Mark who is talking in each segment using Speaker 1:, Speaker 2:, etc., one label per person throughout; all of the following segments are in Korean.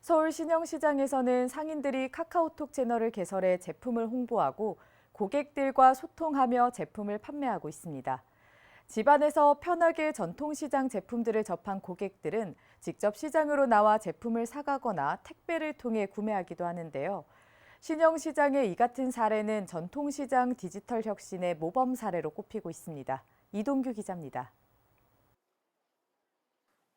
Speaker 1: 서울 신영시장에서는 상인들이 카카오톡 채널을 개설해 제품을 홍보하고 고객들과 소통하며 제품을 판매하고 있습니다. 집안에서 편하게 전통시장 제품들을 접한 고객들은 직접 시장으로 나와 제품을 사가거나 택배를 통해 구매하기도 하는데요. 신영시장의 이 같은 사례는 전통시장 디지털 혁신의 모범 사례로 꼽히고 있습니다. 이동규 기자입니다.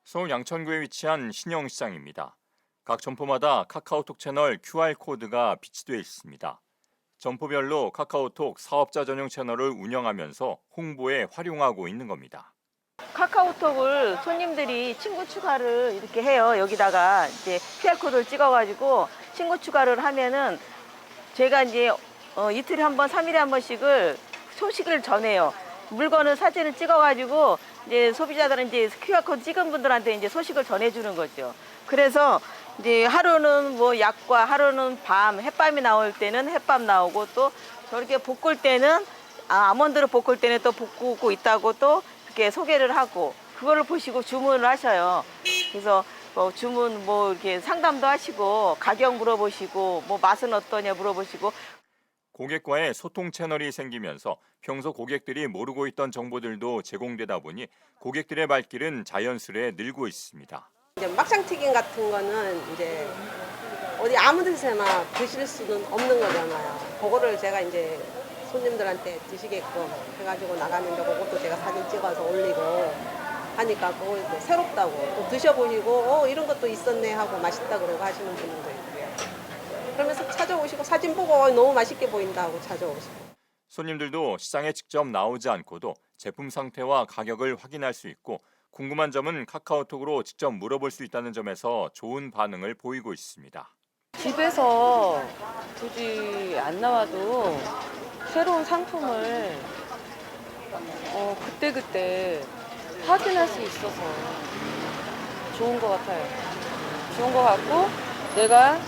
Speaker 2: 서울 양천구에 위치한 신영시장입니다. 각 점포마다 카카오톡 채널 QR코드가 비치되어 있습니다. 점포별로 카카오톡 사업자 전용 채널을 운영하면서 홍보에 활용하고 있는 겁니다.
Speaker 3: 카카오톡을 손님들이 친구 추가를 이렇게 해요. 여기다가 이제 QR코드를 찍어가지고 친구 추가를 하면은 제가 이제 어, 이틀에 한 번, 삼일에 한 번씩을 소식을 전해요. 물건을 사진을 찍어가지고 이제 소비자들은 이제 QR코드 찍은 분들한테 이제 소식을 전해주는 거죠. 그래서 이제 하루는 뭐 약과 하루는 밤, 햇밤이 나올 때는 햇밤 나오고 또 저렇게 볶을 때는 아, 아몬드를 볶을 때는 또 볶고 있다고 또 이렇게 소개를 하고 그거를 보시고 주문을 하셔요. 그래서 뭐 주문 뭐 이렇게 상담도 하시고 가격 물어보시고 뭐 맛은 어떠냐 물어보시고
Speaker 2: 고객과의 소통 채널이 생기면서 평소 고객들이 모르고 있던 정보들도 제공되다 보니 고객들의 발길은 자연스레 늘고 있습니다.
Speaker 4: 이제 막창 튀김 같은 거는 이제 어디 아무 데서나 드실 수는 없는 거잖아요. 그거를 제가 이제 손님들한테 드시게끔 해가지고 나가는데 그것도 제가 사진 찍어서 올리고 하니까 그거 이제 새롭다고 또 드셔보시고 어 이런 것도 있었네 하고 맛있다 그러고 하시는 분들도 있고요. 그러면서 찾아오시고 사진 보고 어, 너무 맛있게 보인다 하고 찾아오시고.
Speaker 2: 손님들도 시장에 직접 나오지 않고도 제품 상태와 가격을 확인할 수 있고 궁금한 점은 카카오톡으로 직접 물어볼 수 있다는 점에서 좋은 반응을 보이고 있습니다.
Speaker 5: 집에서 굳이 안 나와도 새로운 상품을 어, 그때그때 확인할 수 있어서 좋은 것 같아요. 좋은 것 같고 내가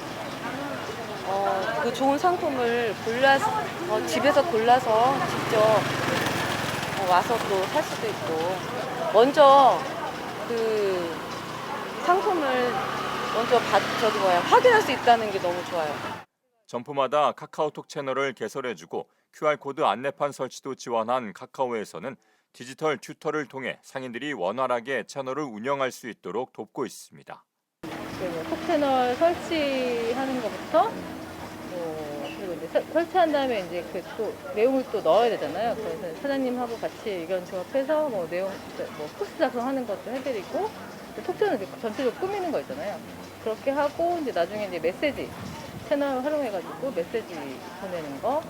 Speaker 5: 어, 그 좋은 상품을 골라 어, 집에서 골라서 직접 어, 와서 또 살 수도 있고 먼저 그 상품을 먼저 받, 저기 뭐야 확인할 수 있다는 게 너무 좋아요.
Speaker 2: 점포마다 카카오톡 채널을 개설해주고 QR코드 안내판 설치도 지원한 카카오에서는 디지털 튜터를 통해 상인들이 원활하게 채널을 운영할 수 있도록 돕고 있습니다.
Speaker 6: 그리고 톡 채널 설치하는 것부터 뭐 설- 설치한 다음에 이제 그 또 내용을 또 넣어야 되잖아요. 그래서 사장님하고 같이 의견 조합해서 뭐 내용 뭐 포스트 작성하는 것도 해드리고 이제 톡 채널 이렇게 전체적으로 꾸미는 거 있잖아요. 그렇게 하고 이제 나중에 이제 메시지 채널 활용해가지고 메시지 보내는 거뭐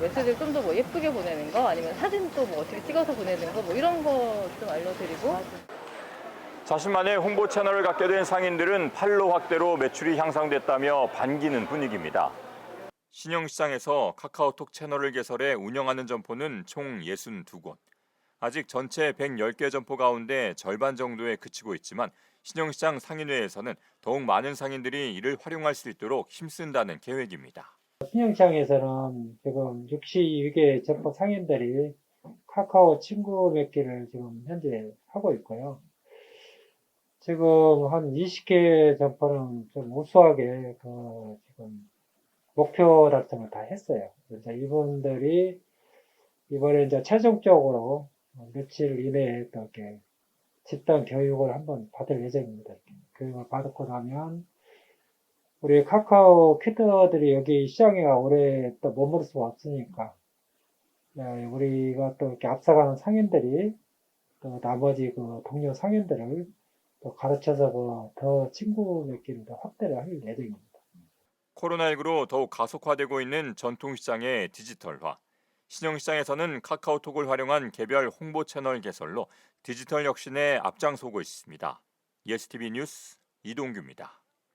Speaker 6: 메시지를 좀 더 뭐 예쁘게 보내는 거 아니면 사진 또 뭐 어떻게 찍어서 보내는 거 뭐 이런 거 좀 알려드리고
Speaker 2: 자신만의 홍보 채널을 갖게 된 상인들은 판로 확대로 매출이 향상됐다며 반기는 분위기입니다. 신영시장에서 카카오톡 채널을 개설해 운영하는 점포는 총 62곳. 아직 전체 110개 점포 가운데 절반 정도에 그치고 있지만 신영시장 상인회에서는 더욱 많은 상인들이 이를 활용할 수 있도록 힘쓴다는 계획입니다.
Speaker 7: 신영시장에서는 지금 62개 점포 상인들이 카카오 친구 맺기를 지금 현재 하고 있고요. 지금 한 20개 점포는 좀 우수하게 그 지금 목표 달성을 다 했어요. 그래서 이분들이 이번에 이제 최종적으로 며칠 이내에 또 이렇게 집단 교육을 한번 받을 예정입니다. 교육을 받고 나면 우리 카카오 키드들이 여기 시장에 오래 또 머무를 수 없으니까 네, 우리가 또 이렇게 앞서가는 상인들이 또 나머지 그 동료 상인들을 또 가르쳐서 그 더 친구 맺기를 더 확대를 할 예정입니다.
Speaker 2: 코로나19로 더욱 가속화되고 있는 전통시장의 디지털화. 신영시장에서는 카카오톡을 활용한 개별 홍보 채널 개설로 디지털 혁신에 앞장서고 있습니다. 예스티비 뉴스 이동규입니다.